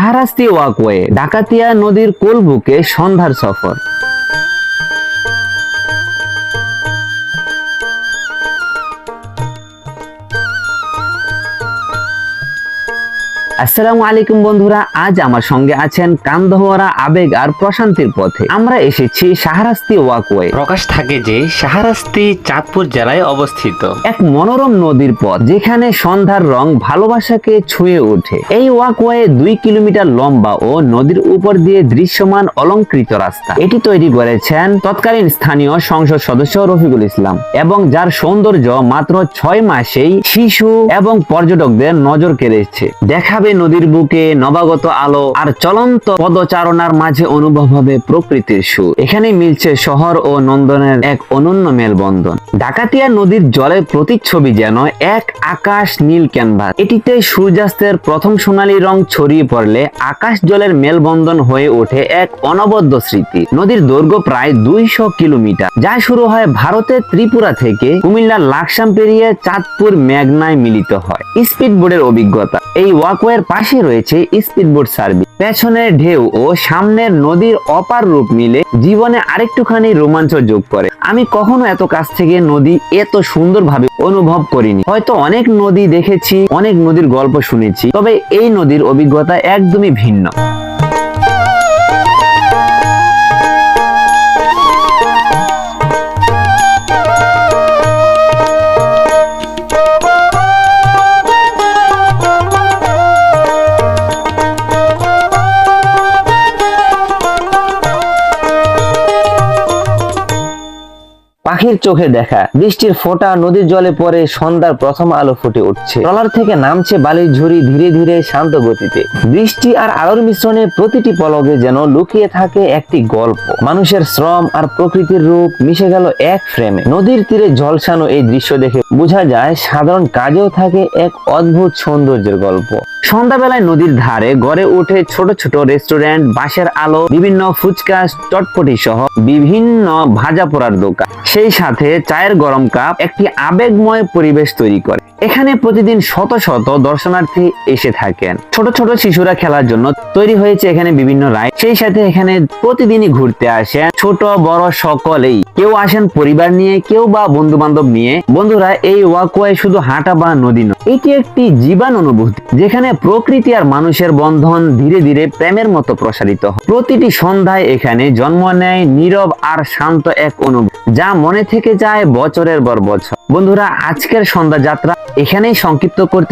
Shahrasti walkway Dakatia নদীর কোল বুকে সন্ধ্যার সফর। আসসালামু আলাইকুম বন্ধুরা আজ আমার সঙ্গে আছেন কান্দহরা আবেগ আর প্রশান্তির পথে। আমরা এসেছি শাহরাস্তি ওয়াকওয়ে। প্রকাশ থাকে যে শাহরাস্তি চাঁদপুর জেলায় অবস্থিত। এক মনোরম নদীর পথ যেখানে সন্ধ্যার রং ভালোবাসাকে ছুঁয়ে ওঠে। এই ওয়াকওয়ে দুই কিলোমিটার লম্বা ও নদীর উপর দিয়ে দৃশ্যমান অলংকৃত রাস্তা। এটি তৈরি করেছেন তৎকালীন স্থানীয় সংসদ সদস্য রফিকুল ইসলাম এবং যার সৌন্দর্য মাত্র ছয় মাসেই শিশু এবং পর্যটকদের নজর কেড়েছে। দেখাবে নদীর বুকে নবাগত আলো আর চলন্ত পদচারণার মাঝে অনুভব হবে প্রকৃতির সুর এখানে মিলছে শহর ও নন্দনের এক অনন্য মেলবন্ধন। ডাকাতিয়া নদীর জলের প্রতিচ্ছবি যেন এক আকাশ নীল ক্যানভাস। এটিতে সূর্যাস্তের প্রথম সোনালী রং ছড়িয়ে পড়লে আকাশ জলের মেলবন্ধন হয়ে ওঠে এক অনবদ্য স্মৃতি। নদীর দৈর্ঘ্য প্রায় দুইশো কিলোমিটার, যা শুরু হয় ভারতের ত্রিপুরা থেকে কুমিল্লার লাকসাম পেরিয়ে চাঁদপুর মেঘনায় মিলিত হয়। স্পিড বোর্ডের অভিজ্ঞতা। এই ওয়াকওয়ের পাশে রয়েছে স্পিড বোর্ড সার্ভিস। পেছনের ঢেউ ও সামনের নদীর অপার রূপ মিলে জীবনে আরেকটুখানি রোমাঞ্চ যোগ করে। আমি কখনো এত কাছ থেকে নদী এত সুন্দরভাবে অনুভব করিনি। হয়তো অনেক নদী দেখেছি, অনেক নদীর গল্প শুনেছি, তবে এই নদীর অভিজ্ঞতা একদমই ভিন্ন। পাখির চোখে দেখা। বৃষ্টির ফোঁটা নদীর জলে পড়ে সন্ধ্যার প্রথম আলো ফুটে উঠছে। ট্রলার থেকে নামছে বালির ঝুড়ি ধীরে ধীরে শান্ত গতিতে। বৃষ্টি আর আলোর মিশ্রণে প্রতিটি পলকে যেন লুকিয়ে থাকে একটি গল্প। মানুষের শ্রম আর প্রকৃতির রূপ মিশে গেল এক ফ্রেমে। নদীর তীরে ঝলসানো এই দৃশ্য দেখে বোঝা যায় সাধারণ কাজেও থাকে এক অদ্ভুত সৌন্দর্যের গল্প। সন্ধ্যাবেলায় নদীর ধারে গড়ে ওঠে ছোট ছোট রেস্টুরেন্ট, বাঁশের আলো, বিভিন্ন ফুচকা, চটপটি সহ বিভিন্ন ভাজা পোড়ার দোকান। সেই সাথে চায়ের গরম কাপ একটি আবেগময় পরিবেশ তৈরি করে। এখানে প্রতিদিন শত শত দর্শনার্থী এসে থাকেন। ছোট ছোট শিশুরা খেলার জন্য তৈরি হয়েছে এখানে বিভিন্ন রায় সেই সাথে এখানে প্রতিদিনই ঘুরতে আসেন ছোট বড় সকলেই। কেউ আসেন পরিবার নিয়ে, কেউ বা বন্ধু বান্ধব নিয়ে, বন্ধুরা এই ওয়াকওয়ে শুধু হাঁটা বা নদী নয়। এটি একটি জীবান অনুভূতি, যেখানে প্রকৃতি আর মানুষের বন্ধন ধীরে ধীরে প্রেমের মতো প্রসারিত হয়। প্রতিটি সন্ধ্যায় এখানে জন্ম নেয় নীরব আর শান্ত এক অনুভূতি, যা মনে থেকে যায় বছরের পর বছর। বন্ধুরা, আজকের সন্ধ্যা যাত্রা এখানেই সংক্ষিপ্ত করতে